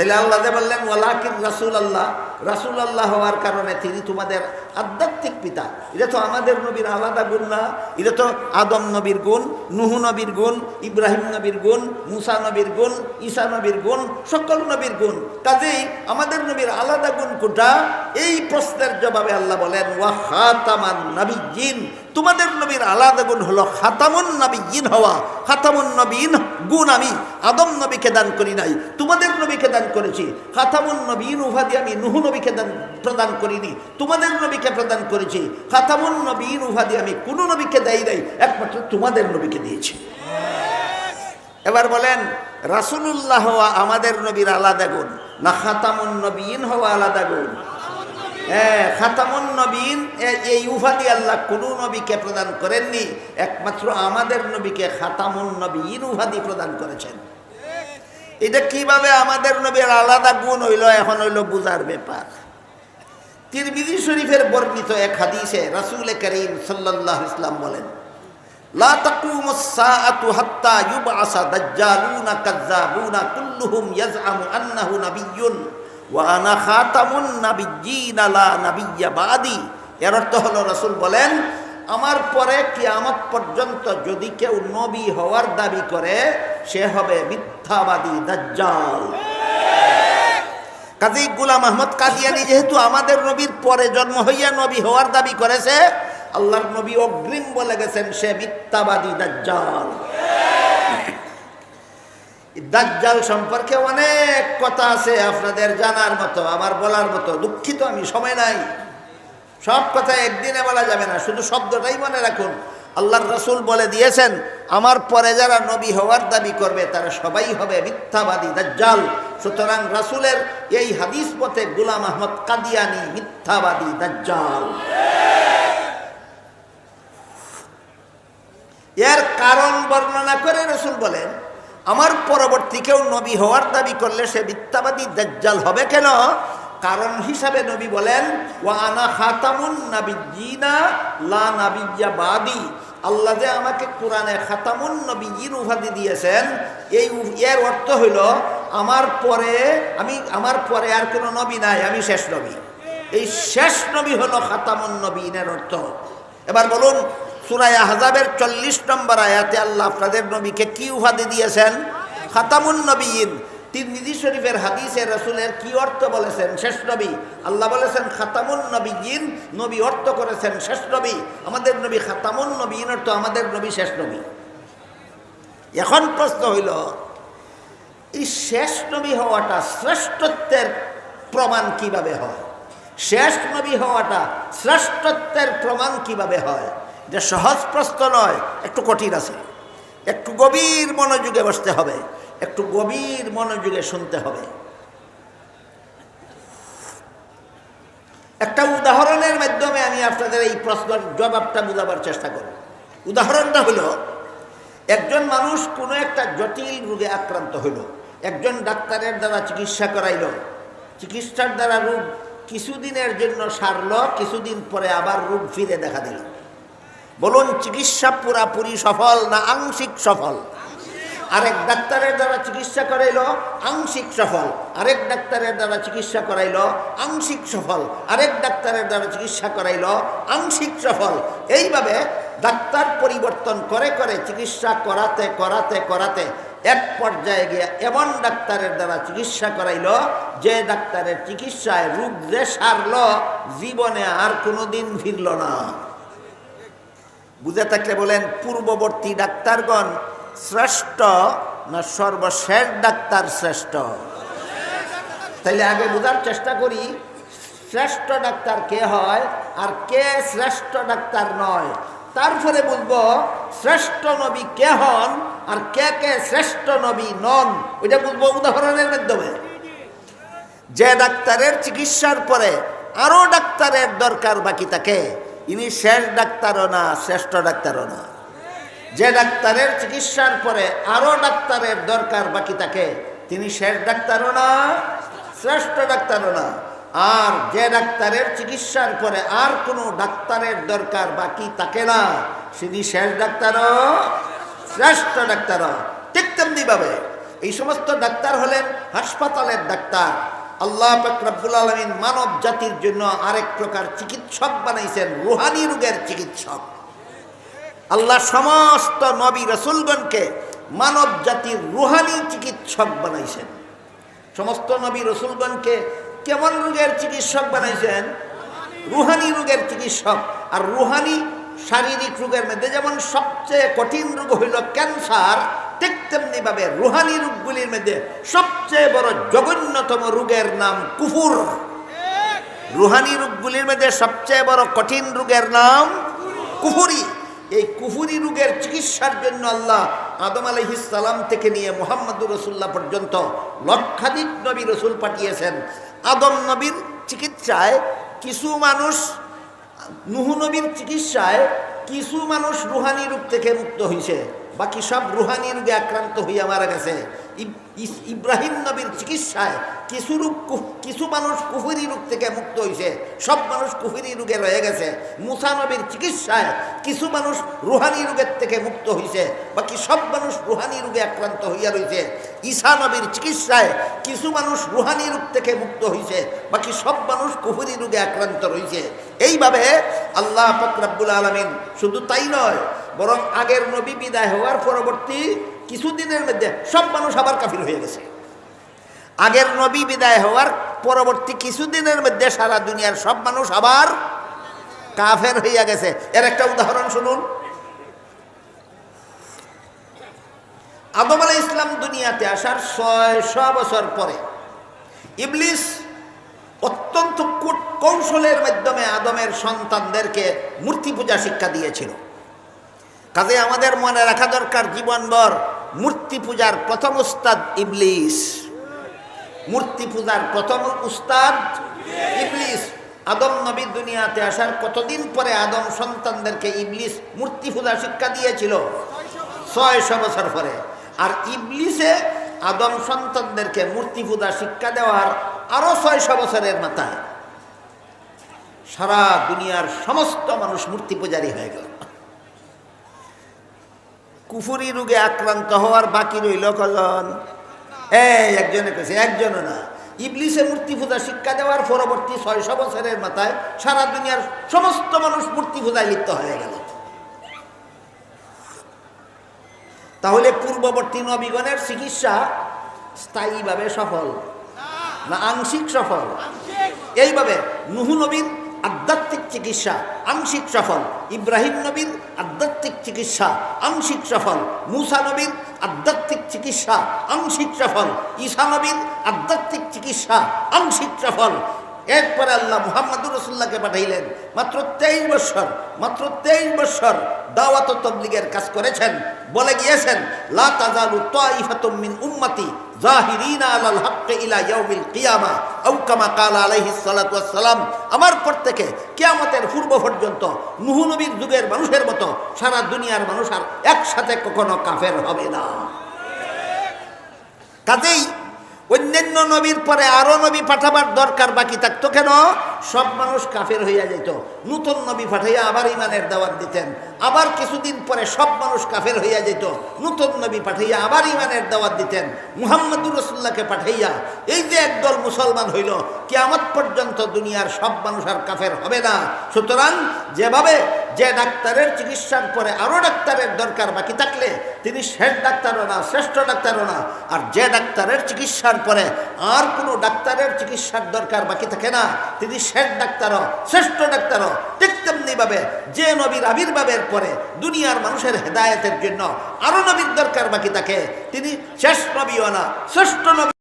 তাহলে আল্লাহ বললেন বললেন কিন রাসুল আল্লাহ রাসুল আল্লাহ হওয়ার কারণে তিনি তোমাদের আধ্যাত্মিক পিতা। এটা তো আমাদের নবীর আলাদা গুণ না। এটা তো আদম নবীর গুণ, নুহু নবীর গুণ, ইব্রাহিম নবীর গুণ, মুসা নবীর গুণ, ঈসা নবীর গুণ, সকল নবীর গুণ। কাজেই আমাদের নবীর আলাদা গুণ কোটা এই প্রশ্নের জবাবে আল্লাহ বলেন, ওয়া খাতামান নাবিয়্যিন। তোমাদের নবীর আলাদা গুণ হলো খাতামুন নবীন হওয়া। খাতামুন নবীন গুণ আমি। আদম নবীকে দান করি নাই, তোমাদের নবীকে দান করেছি। খাতামুন নবীন উপাধি আমি, নুহু নবীকে প্রদান করিনি, তোমাদের নবীকে প্রদান করেছি। খাতামুন নবীন উপাধি আমি কোনো নবীকে দেই নাই, একমাত্র তোমাদের নবীকে দিয়েছি। এবার বলেন, রাসুলুল্লাহ হওয়া আমাদের নবীর আলাদা গুণ, না খাতামুন নবীন হওয়া আলাদা গুণ? হ্যাঁ খাতামুন নবীন এই উপাধি আল্লাহ কোন নবীকে প্রদান করেননি, একমাত্র আমাদের নবীকে খাতামুন নবীন উপাধি প্রদান করেছেন। এটা কীভাবে আমাদের নবীর আলাদা গুণ হইল, এখন হইল বুজার ব্যাপার। তিরমিজি শরীফের বর্ণিত এক হাদিসে রাসূল করিম আলাইহি ইসলাম বলেন, লা সাআতু হাত্তা ইউবআসা দাজ্জালুনা কাজ্জাবুনা কুল্লুহুম ইয়াজআমু আন্নাহু নাবিয়্যুন ওয়া আনা খাতামুন নাবিয়্যিনা লা নাবিয়্যা বাদি। এর অর্থ হলো রাসূল বলেন আমার পরে কিয়ামত পর্যন্ত যদি কেউ নবী হওয়ার দাবি করে, সে হবে মিথ্যাবাদী দাজ্জাল। কাজী গুলাম আহমদ কাদিয়ানি যেহেতু আমাদের নবীর পরে জন্ম হইয়া নবী হওয়ার দাবি করেছে, আল্লাহর নবী অগ্রিম বলে গেছেন, সে মিথ্যাবাদী দাজ্জাল। দাজ্জাল সম্পর্কে অনেক কথা আছে আপনাদের জানার মতো, আমার বলার মতো, দুঃখিত আমি, সময় নাই। সব কথা একদিনে বলা যাবে না, শুধু শব্দটাই মনে রাখুন। আল্লাহর রসুল বলে দিয়েছেন, আমার পরে যারা নবী হওয়ার দাবি করবে, তারা সবাই হবে মিথ্যাবাদী, দাজ্জাল। সুতরাং রাসুলের এই হাদিস পথে গুলাম আহমদ কাদিয়ানি মিথ্যাবাদী, দাজ্জাল। এর কারণ বর্ণনা করে রসুল বলেন, আমার পরবর্তী কেউ নবী হওয়ার দাবি করলে সে মিথ্যাবাদী, দাজ্জাল হবে কেন? কারণ হিসাবে নবী বলেন, ওয়া আনা খাতামুন নাবিয়্যিনা, লা নাবিয়্যা বাদি। আল্লাহ যে আমাকে কোরআনে খাতামুন নবীন উপাধি দিয়েছেন, এই এর অর্থ হইল আমার পরে, আমি, আমার পরে আর কোনো নবী নাই, আমি শেষ নবী। এই শেষ নবী হলো খাতামুন নবীনের অর্থ। এবার বলুন সুরায় আহজাবের চল্লিশ নম্বর আয়াতে আল্লাহ আপনাদের নবীকে কি উপাধি দিয়েছেন? খাতামুন নবীন তিরমিজি শরীফের হাদিসে রসুলের কি অর্থ বলেছেন শেষ নবী? আল্লাহ বলেছেন, খাতামুন নবীন নবী অর্থ করেছেন শেষ নবী। আমাদের নবী খাতামুন নবীন অর্থ আমাদের নবী শেষ নবী। এখন প্রশ্ন হইল, এই শেষ নবী হওয়াটা শ্রেষ্ঠত্বের প্রমাণ কীভাবে হয়? শেষ নবী হওয়াটা শ্রেষ্ঠত্বের প্রমাণ কীভাবে হয়? যে সহজ প্রশ্ন নয়, একটু কঠিন আছে। একটু গভীর মনোযোগে বসতে হবে, একটু গভীর মনোযোগে শুনতে হবে। একটা উদাহরণের মাধ্যমে আমি আপনাদের এই প্রশ্নের জবাবটা বোঝাবার চেষ্টা করব। উদাহরণটা হলো, একজন মানুষ কোনো একটা জটিল রোগে আক্রান্ত হইল একজন ডাক্তারের দ্বারা চিকিৎসা করাইল, চিকিৎসার দ্বারা রোগ কিছুদিনের জন্য সারল, কিছুদিন পরে আবার রোগ ফিরে দেখা দিল। বলুন, চিকিৎসা পুরাপুরি সফল না আংশিক সফল? আরেক ডাক্তারের দ্বারা চিকিৎসা করাইলো, আংশিক সফল। আরেক ডাক্তারের দ্বারা চিকিৎসা করাইলো, আংশিক সফল। আরেক ডাক্তারের দ্বারা চিকিৎসা করাইলো, আংশিক সফল। এইভাবে ডাক্তার পরিবর্তন করে করে চিকিৎসা করাতে করাতে করাতে এক পর্যায়ে গিয়ে এমন ডাক্তারের দ্বারা চিকিৎসা করাইল, যে ডাক্তারের চিকিৎসায় রোগ যে সারল, জীবনে আর কোনোদিন ফিরল না। বুঝে থাকলে বলেন, পূর্ববর্তী ডাক্তারগণ শ্রেষ্ঠ না সর্বশেষ ডাক্তার শ্রেষ্ঠ? তাইলে আগে বোঝার চেষ্টা করি, শ্রেষ্ঠ ডাক্তার কে হয় আর কে শ্রেষ্ঠ ডাক্তার নয়? তারপরে বলব, শ্রেষ্ঠ নবী কে হন আর কে কে শ্রেষ্ঠ নবী নন? ওইটা বলব উদাহরণের মাধ্যমে। যে ডাক্তারের চিকিৎসার পরে আরও ডাক্তারের দরকার বাকি থাকে, ইনি শেষ ডাক্তারও না, শ্রেষ্ঠ ডাক্তারও না। যে ডাক্তারের চিকিৎসার পরে আরও ডাক্তারের দরকার বাকি থাকে, তিনি শেষ ডাক্তারও না, শ্রেষ্ঠ ডাক্তারও না। আর যে ডাক্তারের চিকিৎসার পরে আর কোনো ডাক্তারের দরকার বাকি থাকে না, তিনি শেষ ডাক্তারও, শ্রেষ্ঠ ডাক্তারও। ঠিক তেমনিভাবে এই সমস্ত ডাক্তার হলেন হাসপাতালের ডাক্তার। আল্লাহ পাক আলমিন মানব জাতির জন্য আরেক প্রকার চিকিৎসক বানাইছেন, রুহানি রোগের চিকিৎসক। আল্লাহ সমস্ত নবী রসুলগণকে মানব জাতির রুহানি চিকিৎসক বানাইছেন। সমস্ত নবী রসুলগণকে কেমন রোগের চিকিৎসক বানাইছেন? রুহানি রোগের চিকিৎসক। আর রুহানি শারীরিক রোগের মধ্যে যেমন সবচেয়ে কঠিন রোগ হইল ক্যান্সার ঠিক তেমনি ভাবে রুহানি রোগগুলির মধ্যে সবচেয়ে বড় জঘন্যতম রোগের নাম কুফুর। রুহানি রোগগুলির মধ্যে সবচেয়ে বড় কঠিন রোগের নাম কুফুরি। এই কুফুরি রোগের চিকিৎসার জন্য আল্লাহ আদম সালাম থেকে নিয়ে মোহাম্মদুর রসুল্লাহ পর্যন্ত লক্ষাধিক নবী রসুল পাঠিয়েছেন। আদম নবীর চিকিৎসায় কিছু মানুষ, নুহু নবীর চিকিৎসায় কিছু মানুষ রুহানি রোগ থেকে মুক্ত হয়েছে বাকি সব রুহানি রোগে আক্রান্ত হইয়া মারা গেছে। ইব্রাহিম নবীর চিকিৎসায় কিছু রোগ কিছু মানুষ কুফুরি রোগ থেকে মুক্ত হয়েছে সব মানুষ কুফুরি রোগে রয়ে গেছে। মুসা নবীর চিকিৎসায় কিছু মানুষ রুহানি রোগের থেকে মুক্ত হয়েছে বাকি সব মানুষ রুহানি রোগে আক্রান্ত হইয়া রয়েছে ঈসা নবীর চিকিৎসায় কিছু মানুষ রুহানি রোগ থেকে মুক্ত হয়েছে বাকি সব মানুষ কুফুরি রোগে আক্রান্ত রয়েছে এইভাবে আল্লাহ ফকরাবুল আলমিন শুধু তাই নয়, বরং আগের নবী বিদায় হওয়ার পরবর্তী কিছুদিনের মধ্যে সব মানুষ আবার কাফির হয়ে গেছে। আগের নবী বিদায় হওয়ার পরবর্তী কিছুদিনের মধ্যে সারা দুনিয়ার সব মানুষ আবার কাফের হইয়া গেছে। এর একটা উদাহরণ শুনুন। আদম আলাই ইসলাম দুনিয়াতে আসার ছয়শো বছর পরে ইবলিস অত্যন্ত কৌশলের মাধ্যমে আদমের সন্তানদেরকে মূর্তি পূজা শিক্ষা দিয়েছিল। কাজে আমাদের মনে রাখা দরকার, জীবনভর মূর্তি পূজার প্রথম উস্তাদ ইবলিস। মূর্তি পূজার প্রথম উস্তাদ ইবলিস। আদম নবী দুনিয়াতে আসার কতদিন পরে আদম সন্তানদেরকে ইবলিস মূর্তি পূজা শিক্ষা দিয়েছিল? ছয়শো বছর পরে। আর ইবলিসে আদম সন্তানদেরকে মূর্তি পূজা শিক্ষা দেওয়ার আরও ছয়শো বছরের মাথায়। সারা দুনিয়ার সমস্ত মানুষ মূর্তি পূজারী হয়ে গেল। কুফুরি রোগে আক্রান্ত হওয়ার বাকি রইল কজন? এই একজনে কেছে একজনও না। ইবলিসে মূর্তি পূজা শিক্ষা দেওয়ার পরবর্তী ছয়শো বছরের মাথায় সারা দুনিয়ার সমস্ত মানুষ মূর্তি পূজায় লিপ্ত হয়ে গেল। তাহলে পূর্ববর্তী নবীগণের চিকিৎসা স্থায়ীভাবে সফল না আংশিক সফল? এইভাবে নুহু নবীর আধ্যাত্মিক চিকিৎসা, আংশিক সফল। ইব্রাহিম নবীর আধ্যাত্মিক চিকিৎসা, আংশিক সফল। মুসা নবীর আধ্যাত্মিক চিকিৎসা, আংশিক সফল। ঈসা নবীর আধ্যাত্মিক চিকিৎসা, আংশিক সফল। এরপরে আল্লাহ মুহাম্মদুর রসুল্লাহকে পাঠাইলেন। মাত্র তেইশ বৎসর মাত্র তেইশ বৎসর দাওয়াত তবলিগের কাজ করেছেন, বলে গিয়েছেন, লা উম্মতি কিয়ামা। আমার পর থেকে কিয়ামতের পূর্ব পর্যন্ত নূহ যুগের মানুষের মতো সারা দুনিয়ার মানুষ আর একসাথে কখনো কাফের হবে না। কাজেই অন্যান্য নবীর পরে আরও নবী পাঠাবার দরকার বাকি থাকতো কেন? সব মানুষ কাফের হইয়া যেত নতুন নবী পাঠাইয়া আবার ইমানের দাওয়াত দিতেন। আবার কিছুদিন পরে সব মানুষ কাফের হইয়া যেত নতুন নবী পাঠাইয়া আবার ইমানের দাওয়াত দিতেন। মুহাম্মদুর রসুল্লাহকে পাঠাইয়া এই যে একদল মুসলমান হইল, কিয়ামত পর্যন্ত দুনিয়ার সব মানুষ আর কাফের হবে না। সুতরাং যেভাবে যে ডাক্তারের চিকিৎসার পরে আরও ডাক্তারের দরকার বাকি থাকলে তিনি শেষ ডাক্তারও না, শ্রেষ্ঠ ডাক্তারও না। আর যে ডাক্তারের চিকিৎসার পরে আর কোনো ডাক্তারের চিকিৎসার দরকার বাকি থাকে না, তিনি শেষ ডাক্তারও, শ্রেষ্ঠ ডাক্তারও। ঠিক তেমনিভাবে যে নবীর আবির্ভাবের পরে দুনিয়ার মানুষের হেদায়েতের জন্য আরও নবীর দরকার বাকি থাকে, তিনি শেষ নবীও না, শ্রেষ্ঠ নবী